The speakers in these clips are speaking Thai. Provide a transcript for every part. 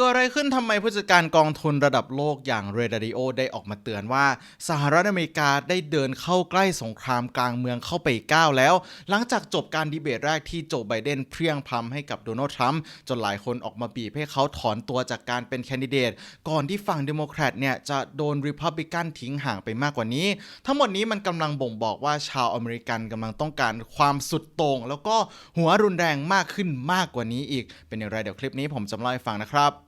เกิดอะไรขึ้นทำไมผู้จัดการกองทุนระดับโลกอย่างเรดาริโอได้ออกมาเตือนว่า สหรัฐอเมริกาได้เดินเข้าใกล้สงครามกลางเมืองเข้าไปก้าวแล้ว หลังจากจบการดีเบตแรกที่โจไบเดนเพรียงพรำให้กับโดนัลด์ทรัมป์จนหลายคนออกมาบีบให้เขาถอนตัวจากการเป็นแคนดิเดต ก่อนที่ฝั่งเดโมแครตเนี่ยจะโดนริพับลิกันทิ้งห่างไปมากกว่านี้ ทั้งหมดนี้มันกำลังบ่งบอกว่าชาวอเมริกันกำลังต้องการความสุดโต่งแล้วก็หัวรุนแรงมากขึ้นมากกว่านี้อีก เป็นอย่างไรเดี๋ยวคลิปนี้ผมจะเล่าให้ฟังนะครับ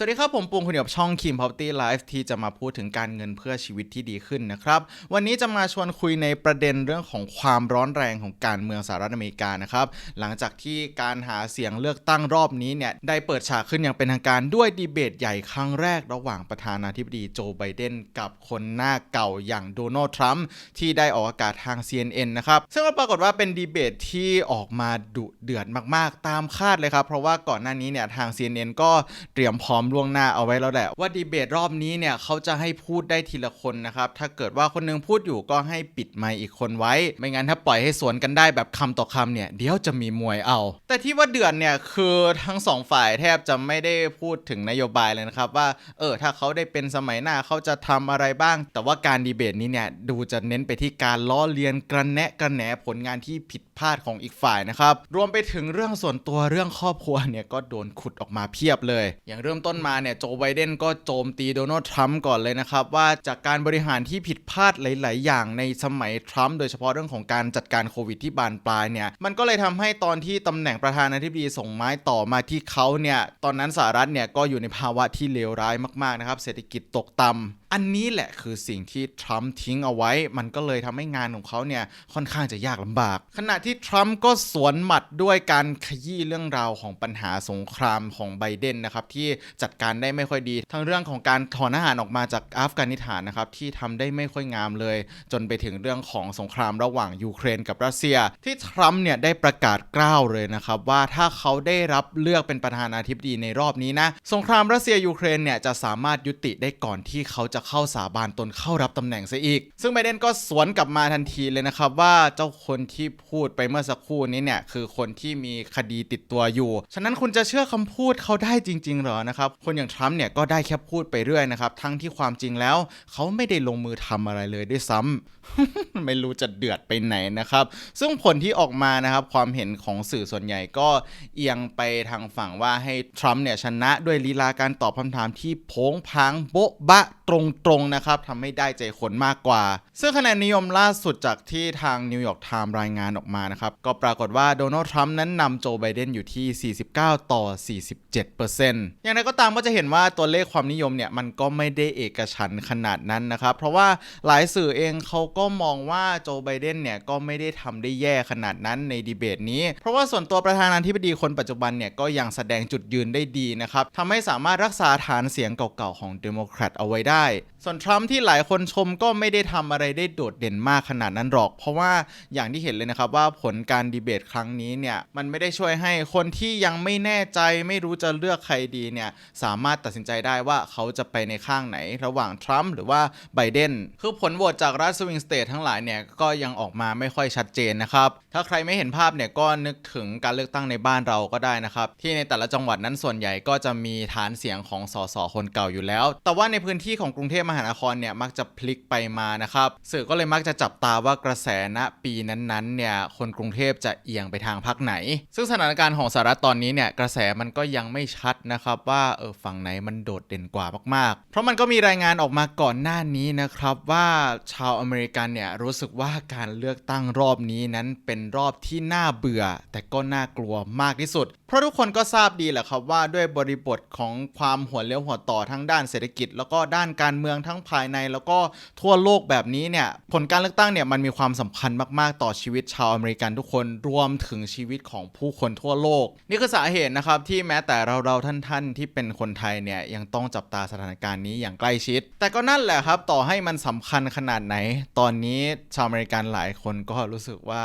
สวัสดีครับผมปุงคุณอยู่กับช่อง Kim Property Life ที่จะมาพูดถึงการเงินเพื่อชีวิตที่ดีขึ้นนะครับ วันนี้จะมาชวนคุยในประเด็นเรื่องของความร้อนแรงของการเมืองสหรัฐอเมริกานะครับ หลังจากที่การหาเสียงเลือกตั้งรอบนี้เนี่ยได้เปิดฉากขึ้นอย่างเป็นทางการด้วยดีเบตใหญ่ครั้งแรกระหว่างประธานาธิบดีโจไบเดนกับคนหน้าเก่าอย่างโดนัลด์ทรัมป์ที่ได้ออกอากาศทาง CNN นะครับซึ่งก็ปรากฏว่าเป็นดีเบตที่ออกมาดุเดือดมากๆตามคาดเลยครับเพราะว่าก่อนหน้านี้เนี่ยทาง CNN ก็เตรียมพร้อมล่วงหน้าเอาไว้แล้วแหละว่าดีเบตรอบนี้เนี่ยเขาจะให้พูดได้ทีละคนนะครับถ้าเกิดว่าคนหนึงพูดอยู่ก็ให้ปิดไมค์อีกคนไว้ ไม่งั้นถ้าปล่อยให้สวนกันได้แบบคำต่อคำเนี่ยเดี๋ยวจะมีมวยเอา แต่ที่ว่าเดือดเนี่ยคือทั้งสองฝ่ายแทบจะไม่ได้พูดถึงนโยบายเลยนะครับว่าเออถ้าเขาได้เป็นสมัยหน้าเขาจะทำอะไรบ้าง แต่ว่าการดีเบตนี้เนี่ยดูจะเน้นไปที่การล้อเลียนกระแนะกระแหนผลงานที่ผิดพลาดของอีกฝ่ายนะครับรวมไปถึงเรื่องส่วนตัวเรื่องครอบครัวเนี่ยก็โดนขุดออกมาเพียบเลย อย่างเริ่มต้นมาเนี่ยโจไบเดนก็โจมตีโดนัลด์ทรัมป์ก่อนเลยนะครับ ว่าจากการบริหารที่ผิดพลาดหลาย ๆ อย่างในสมัยทรัมป์โดยเฉพาะเรื่องของการจัดการโควิดที่บานปลายเนี่ยมันก็เลยทำให้ตอนที่ตำแหน่งประธานาธิบดีส่งไม้ต่อมาที่เขาเนี่ยตอนนั้นสหรัฐเนี่ยก็อยู่ในภาวะที่เลวร้ายมาก ๆ นะครับเศรษฐกิจตกต่ำ อันนี้แหละคือสิ่งที่ทรัมป์ทิ้งเอาไว้ มันก็เลยทำให้งานของเขาเนี่ยค่อนข้างจะยากลำบาก ขณะที่ทรัมป์ก็สวนหมัดด้วยการขยี้เรื่องราวของปัญหาสงครามของไบเดนนะครับที่จัดการได้ไม่ค่อยดี ทั้งเรื่องของการถอนทหารออกมาจากอัฟกานิสถานนะครับที่ทำได้ไม่ค่อยงามเลย จนไปถึงเรื่องของสงครามระหว่างยูเครนกับรัสเซีย ที่ทรัมป์เนี่ยได้ประกาศกล้าวเลยนะครับว่าถ้าเขาได้รับเลือกเป็นประธานาธิบดีในรอบนี้นะสงครามรัสเซียยูเครนเนี่ยจะสามารถยุติได้ก่อนที่เขาจะเข้าสาบานตนเข้ารับตำแหน่งซะอีก ซึ่งไบเดนก็สวนกลับมาทันทีเลยนะครับว่าเจ้าคนที่พูดไปเมื่อสักครู่นี้เนี่ยคือคนที่มีคดีติดตัวอยู่ ฉะนั้นคุณจะเชื่อคำพูดเขาได้จริง ๆ เหรอนะครับ คนอย่างทรัมป์เนี่ยก็ได้แค่พูดไปเรื่อยนะครับ ทั้งที่ความจริงแล้วเขาไม่ได้ลงมือทำอะไรเลยด้วยซ้ำไม่รู้จะเดือดไปไหนนะครับ ซึ่งผลที่ออกมานะครับความเห็นของสื่อส่วนใหญ่ก็เอียงไปทางฝั่งว่าให้ทรัมป์เนี่ยชนะด้วยลีลาการตอบคำถามที่โผงพางโบ๊ะบะ ตรงๆนะครับทำให้ได้ใจคนมากกว่า ซึ่งคะแนนนิยมล่าสุดจากที่ทางนิวยอร์กไทม์รายงานออกมานะครับ ก็ปรากฏว่าโดนัลด์ทรัมป์นั้นนำโจไบเดนอยู่ที่ 49 ต่อ 47%อย่างไรก็ตามก็จะเห็นว่าตัวเลขความนิยมเนี่ยมันก็ไม่ได้เอกฉันขนาดนั้นนะครับ เพราะว่าหลายสื่อเองเขาก็มองว่าโจไบเดนเนี่ยก็ไม่ได้ทำได้แย่ขนาดนั้นในดีเบตนี้ เพราะว่าส่วนตัวประธานาธิบดีคนปัจจุบันเนี่ยก็ยังแสดงจุดยืนได้ดีนะครับทำให้สามารถรักษาฐานเสียงเก่าๆของเดโมแครตเอาไว้ได้ได้ส่วนทรัมป์ที่หลายคนชมก็ไม่ได้ทำอะไรได้โดดเด่นมากขนาดนั้นหรอก เพราะว่าอย่างที่เห็นเลยนะครับว่าผลการดีเบตครั้งนี้เนี่ยมันไม่ได้ช่วยให้คนที่ยังไม่แน่ใจไม่รู้จะเลือกใครดีเนี่ยสามารถตัดสินใจได้ว่าเขาจะไปในข้างไหน ระหว่างทรัมป์หรือว่าไบเดนคือผลโหวตจากรัฐสวิงสเตททั้งหลายเนี่ยก็ยังออกมาไม่ค่อยชัดเจนนะครับถ้าใครไม่เห็นภาพเนี่ยก็นึกถึงการเลือกตั้งในบ้านเราก็ได้นะครับที่ในแต่ละจังหวัดนั้นส่วนใหญ่ก็จะมีฐานเสียงของสสคนเก่าอยู่แล้ว แต่ว่าในพื้นที่ของกรุงเทพมหานครเนี่ยมักจะพลิกไปมานะครับสื่อก็เลยมักจะจับตาว่ากระแสณปีนั้นๆเนี่ยคนกรุงเทพจะเอียงไปทางพรรคไหน ซึ่งสถานการณ์ของสหรัฐตอนนี้เนี่ยกระแสมันก็ยังไม่ชัดนะครับว่าเออฝั่งไหนมันโดดเด่นกว่ามากๆ เพราะมันก็มีรายงานออกมาก่อนหน้านี้นะครับว่าชาวอเมริกันเนี่ยรู้สึกว่าการเลือกตั้งรอบนี้นั้นเป็นรอบที่น่าเบื่อ แต่ก็น่ากลัวมากที่สุด เพราะทุกคนก็ทราบดีแหละครับว่าด้วยบริบทของความหัวเลี้ยวหัวต่อทั้งด้านเศรษฐกิจ แล้วก็ด้านการเมืองทั้งภายใน แล้วก็ทั่วโลกแบบนี้เนี่ยผลการเลือกตั้งเนี่ยมันมีความสำคัญมากๆ ต่อชีวิตชาวอเมริกันทุกคนรวมถึงชีวิตของผู้คนทั่วโลก นี่คือสาเหตุนะครับที่แม้แต่เราเราท่านๆ ที่เป็นคนไทยเนี่ยยังต้องจับตาสถานการณ์นี้อย่างใกล้ชิด แต่ก็นั่นแหละครับต่อให้มันสำคัญขนาดไหน ตอนนี้ชาวอเมริกันหลายคนก็รู้สึกว่า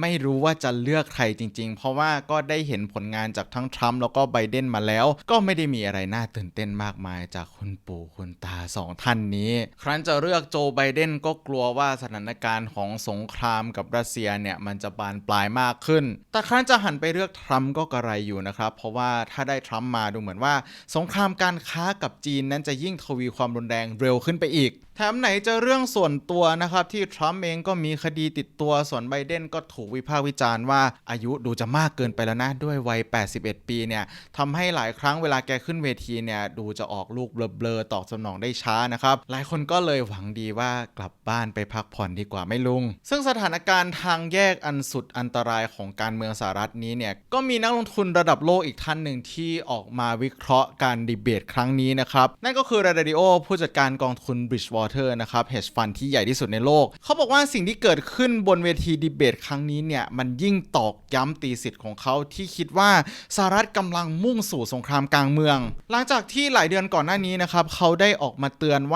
ไม่รู้ว่าจะเลือกใครจริง ๆ เพราะว่าก็ได้เห็นผลงานจากทั้งทรัมป์แล้วก็ไบเดนมาแล้ว ก็ไม่ได้มีอะไรน่าตื่นเต้นมากมายจากคุณปู่คุณตาสองท่านนี้ ครั้นจะเลือกโจไบเดนก็กลัวว่าสถานการณ์ของสงครามกับรัสเซียเนี่ยมันจะบานปลายมากขึ้น แต่ครั้นจะหันไปเลือกทรัมป์ก็กระไรอยู่นะครับ เพราะว่าถ้าได้ทรัมป์มาดูเหมือนว่า สงครามการค้ากับจีนนั้นจะยิ่งทวีความรุนแรงเร็วขึ้นไปอีกแถมไหนจะเรื่องส่วนตัวนะครับ ที่ทรัมป์เองก็มีคดีติดตัวส่วนไบเดนก็ถูกวิพากษ์วิจารณ์ว่าอายุดูจะมากเกินไปแล้วนะ ด้วยวัย 81 ปีเนี่ยทำให้หลายครั้งเวลาแกขึ้นเวทีเนี่ย ดูจะออกลูกเบลอๆตอบสนองได้ช้านะครับหลายคนก็เลยหวังดีว่ากลับบ้านไปพักผ่อนดีกว่าไม่ลุง ซึ่งสถานการณ์ทางแยกอันสุดอันตรายของการเมืองสหรัฐนี้เนี่ยก็มีนักลงทุนระดับโลกอีกท่านหนึ่งที่ออกมาวิเคราะห์การดีเบตครั้งนี้นะครับ นั่นก็คือรดดิโอผู้จัดการกองทุน Bridgewater นะครับ hedge fund ที่ใหญ่ที่สุดในโลก เขาบอกว่าสิ่งที่เกิดขึ้นบนเวทีดีเบตครั้งนี้เนี่ยมันยิ่งตอกย้ำตีสิทธิ์ของเขาที่คิดว่าสหรัฐกำลังมุ่งสู่สงครามกลางเมือง หลังจากที่หลายเดือนก่อนหน้านี้นะครับเขาได้ออกมาเตือนว่า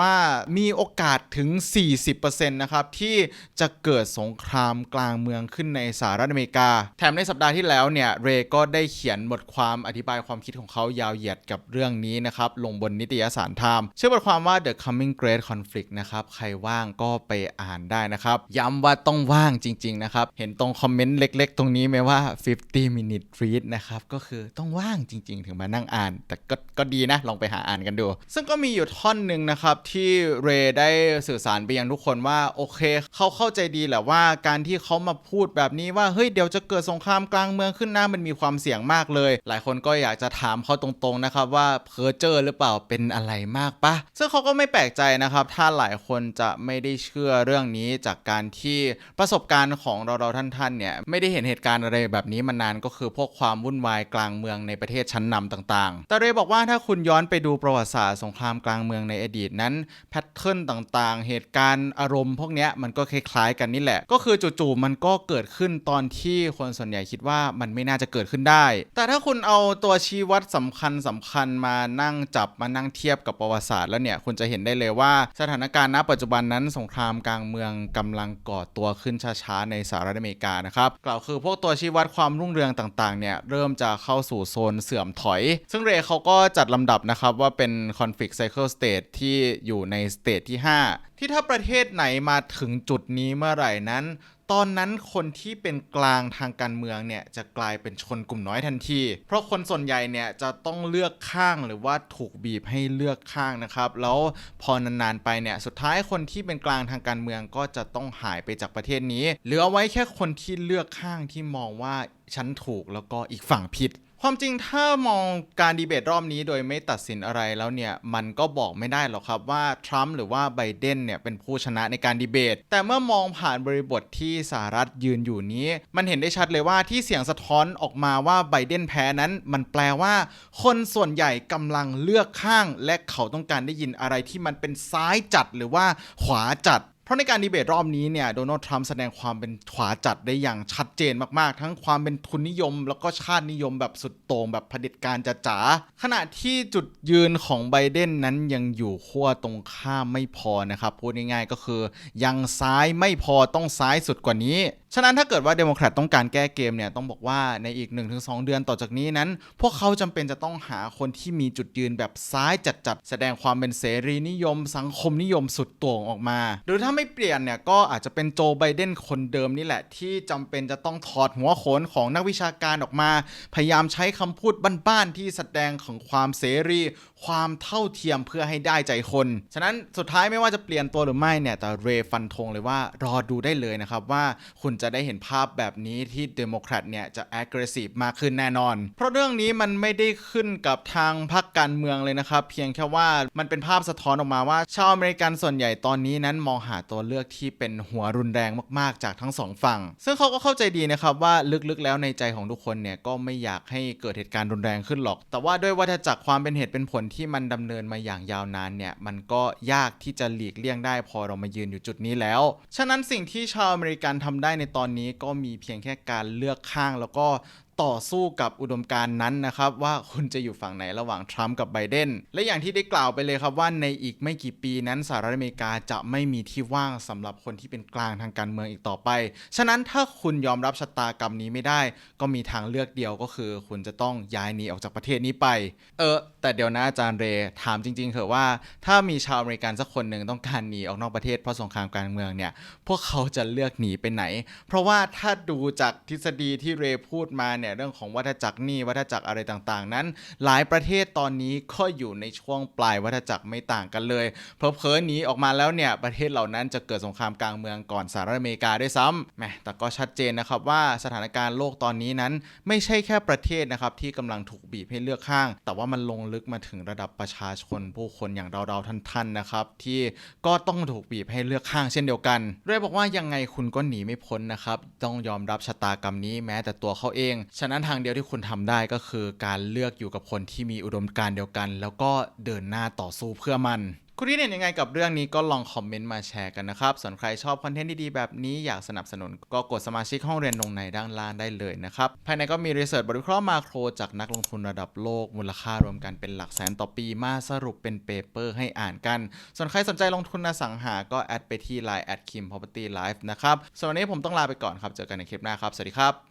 มีโอกาสถึง 40%นะครับที่จะเกิดสงครามกลางเมืองขึ้นในสหรัฐอเมริกา แถมในสัปดาห์ที่แล้วเนี่ยเรย์ก็ได้เขียนบทความอธิบายความคิดของเขายาวเหยียดกับเรื่องนี้นะครับลงบนนิตยสารไทม์ชื่อบทความว่า The Coming Great Conflict นะครับใครว่างก็ไปอ่านได้นะครับ ย้ำว่าต้องว่างจริง ๆ นะครับ เห็นตรงคอมเมนต์เล็ก ๆ ตรงนี้ไหมว่า 50 minute read นะครับก็คือต้องว่างจริง ๆ ถึงมานั่งอ่าน แต่ก็ก็ดีนะลองไปหาอ่านกันดู ซึ่งก็มีอยู่ท่อนหนึ่งนะครับที่เรย์ได้สื่อสารไปยังทุกคนว่าโอเคเขาเข้าใจดีแหละว่าการที่เขามาพูดแบบนี้ว่าเฮ้ยเดี๋ยวจะเกิดสงครามกลางเมืองขึ้นหนะมันมีความเสี่ยงมากเลย หลายคนก็อยากจะถามเขาตรงๆนะครับว่าเพอเจอร์หรือเปล่าเป็นอะไรมากปะซึ่งเขาก็ไม่แปลกใจนะครับ ถ้าหลายคนจะไม่ได้เชื่อเรื่องนี้จากการที่ประสบการณ์ของเราๆท่านๆเนี่ยไม่ได้เห็นเหตุการณ์อะไรแบบนี้มานานก็คือพวกความวุ่นวายกลางเมืองในประเทศชั้นนำต่างๆ แต่เรย์บอกว่าถ้าคุณย้อนไปดูประวัติศาสตร์สงครามกลางเมืองในอดีตนั้นแพทเทิร์นต่างๆ เหตุการณ์อารมณ์พวกนี้มันก็คล้ายๆกันนี่แหละ ก็คือจู่ๆมันก็เกิดขึ้นตอนที่คนส่วนใหญ่คิดว่ามันไม่น่าจะเกิดขึ้นได้ แต่ถ้าคุณเอาตัวชี้วัดสำคัญสำคัญมานั่งจับมานั่งเทียบกับประวัติศาสตร์แล้วเนี่ยคุณจะเห็นได้เลยว่าสถานการณ์ณปัจจุบันนั้นสงครามกลางเมืองกำลังก่อตัวขึ้นช้าๆในสหรัฐอเมริกานะครับกล่าวคือพวกตัวชี้วัดความรุ่งเรืองต่างๆเนี่ยเริ่มจะเข้าสู่โซนเสื่อมถอย ซึ่งเรย์เขาก็จัดลำดับนะครับว่าเป็น conflict cycle state ที่อยู่ในสเตจที่ 5 ที่ถ้าประเทศไหนมาถึงจุดนี้เมื่อไหร่นั้น ตอนนั้นคนที่เป็นกลางทางการเมืองเนี่ยจะกลายเป็นชนกลุ่มน้อยทันที เพราะคนส่วนใหญ่เนี่ยจะต้องเลือกข้างหรือว่าถูกบีบให้เลือกข้างนะครับ แล้วพอนานๆไปเนี่ยสุดท้ายคนที่เป็นกลางทางการเมืองก็จะต้องหายไปจากประเทศนี้ เหลือไว้แค่คนที่เลือกข้างที่มองว่าฉันถูกแล้วก็อีกฝั่งผิด ความจริงถ้ามองการดีเบตรอบนี้โดยไม่ตัดสินอะไรแล้วเนี่ยมันก็บอกไม่ได้หรอกครับว่าทรัมป์หรือว่าไบเดนเนี่ยเป็นผู้ชนะในการดีเบต แต่เมื่อมองผ่านบริบทที่สหรัฐยืนอยู่นี้ มันเห็นได้ชัดเลยว่าที่เสียงสะท้อนออกมาว่าไบเดนแพ้นั้น มันแปลว่า คนส่วนใหญ่กำลังเลือกข้าง และเขาต้องการได้ยินอะไรที่มันเป็นซ้ายจัดหรือว่าขวาจัด ราะในการดีเบตรอบนี้เนี่ยโดนัลด์ทรัมป์แสดงความเป็นขวาจัดได้อย่างชัดเจนมากๆ ทั้งความเป็นทุนนิยม แล้วก็ชาตินิยมแบบสุดโต่งแบบเผด็จการจ๋าขณะที่จุดยืนของไบเดนนั้นยังอยู่ขั้วตรงข้ามไม่พอนะครับพูดง่ายๆก็คือยังซ้ายไม่พอต้องซ้ายสุดกว่านี้ ฉะนั้นถ้าเกิดว่าเดโมแครตต้องการแก้เกมเนี่ยต้องบอกว่าในอีก 1-2 เดือนต่อจากนี้นั้น พวกเขาจำเป็นจะต้องหาคนที่มีจุดยืนแบบซ้ายจัดๆแสดงความเป็นเสรีนิยม สังคมนิยมสุดโต่งออกมา หรือถ้าไม่ไม่เปลี่ยนเนี่ยก็อาจจะเป็นโจไบเดนคนเดิมนี่แหละ ที่จำเป็นจะต้องถอดหัวโขนของนักวิชาการออกมา พยายามใช้คำพูดบ้านๆที่แสดงของความเสรี ความเท่าเทียมเพื่อให้ได้ใจคน ฉะนั้นสุดท้ายไม่ว่าจะเปลี่ยนตัวหรือไม่เนี่ยแต่เรฟันธงเลยว่ารอดูได้เลยนะครับว่าคุณจะได้เห็นภาพแบบนี้ที่เดโมแครตเนี่ยจะ aggressive มากขึ้นแน่นอน เพราะเรื่องนี้มันไม่ได้ขึ้นกับทางพรรคการเมืองเลยนะครับ เพียงแค่ว่ามันเป็นภาพสะท้อนออกมาว่าชาวอเมริกันส่วนใหญ่ตอนนี้นั้นมองหาตัวเลือกที่เป็นหัวรุนแรงมากๆ จากทั้งสองฝั่ง ซึ่งเขาก็เข้าใจดีนะครับว่าลึกๆแล้วในใจของทุกคนเนี่ยก็ไม่อยากให้เกิดเหตุการณ์รุนแรงขึ้นหรอก แต่ว่าด้วยวัฏจักรความเป็นเหตุเป็นผลที่มันดำเนินมาอย่างยาวนานเนี่ยมันก็ยากที่จะหลีกเลี่ยงได้พอเรามายืนอยู่จุดนี้แล้ว ฉะนั้นสิ่งที่ชาวอเมริกันทำได้ในตอนนี้ก็มีเพียงแค่การเลือกข้างแล้วก็ ต่อสู้กับอุดมการณ์นั้นนะครับว่าคุณจะอยู่ฝั่งไหนระหว่างทรัมป์กับไบเดนและอย่างที่ได้กล่าวไปเลยครับว่าในอีกไม่กี่ปีนั้นสหรัฐอเมริกาจะไม่มีที่ว่างสำหรับคนที่เป็นกลางทางการเมืองอีกต่อไป ฉะนั้นถ้าคุณยอมรับชะตากรรมนี้ไม่ได้ ก็มีทางเลือกเดียวก็คือ คุณจะต้องย้ายหนีออกจากประเทศนี้ไป เออ แต่เดี๋ยวนะอาจารย์เรถามจริง ๆเถอะว่า ถ้ามีชาวอเมริกันสักคนหนึ่งต้องการหนีออกนอกประเทศเพราะสงครามกางเมืองเนี่ย พวกเขาจะเลือกหนีไปไหน เพราะว่าถ้าดูจากทฤษฎีที่เรพูดมาเนี่ยเรื่องของวัฏจักรหนี้วัฏจักรอะไรต่างๆ นั้น หลายประเทศตอนนี้ก็อยู่ในช่วงปลายวัฏจักรไม่ต่างกันเลยเพอเพอๆหนีออกมาแล้วเนี่ยประเทศเหล่านั้นจะเกิดสงครามกลางเมืองก่อนสหรัฐอเมริกาด้วยซ้ำแหมแต่ก็ชัดเจนนะครับว่าสถานการณ์โลกตอนนี้นั้น ไม่ใช่แค่ประเทศนะครับที่กำลังถูกบีบให้เลือกข้าง แต่ว่ามันลงลึกมาถึงระดับประชาชนผู้คนอย่างเราๆท่านๆนะครับที่ก็ต้องถูกบีบให้เลือกข้างเช่นเดียวกันเรยบอกว่ายังไงคุณก็หนีไม่พ้นนะครับต้องยอมรับชะตากรรมนี้แม้แต่ตัวเขาเองฉะนั้นทางเดียวที่คุณทำได้ก็คือการเลือกอยู่กับคนที่มีอุดมการณ์เดียวกัน แล้วก็เดินหน้าต่อสู้เพื่อมัน คุณคิดเห็นยังไงกับเรื่องนี้ก็ลองคอมเมนต์มาแชร์กันนะครับ ส่วนใครชอบคอนเทนต์ดีๆ แบบนี้อยากสนับสนุน ก็กดสมาชิกห้องเรียนลงในด้านล่างได้เลยนะครับ ภายในก็มีรีเสิร์ชบทวิเคราะห์มาโครจากนักลงทุนระดับโลกมูลค่ารวมกันเป็นหลักแสนต่อปีมาสรุปเป็นเปเปอร์ให้อ่านกัน ส่วนใครสนใจลงทุนอสังหา ก็แอดไปที่ Line แอดคิม property life นะครับส่วนวันนี้ผมต้องลาไปก่อนครับเจอกันในคลิปหน้าครับสวัสดีครับ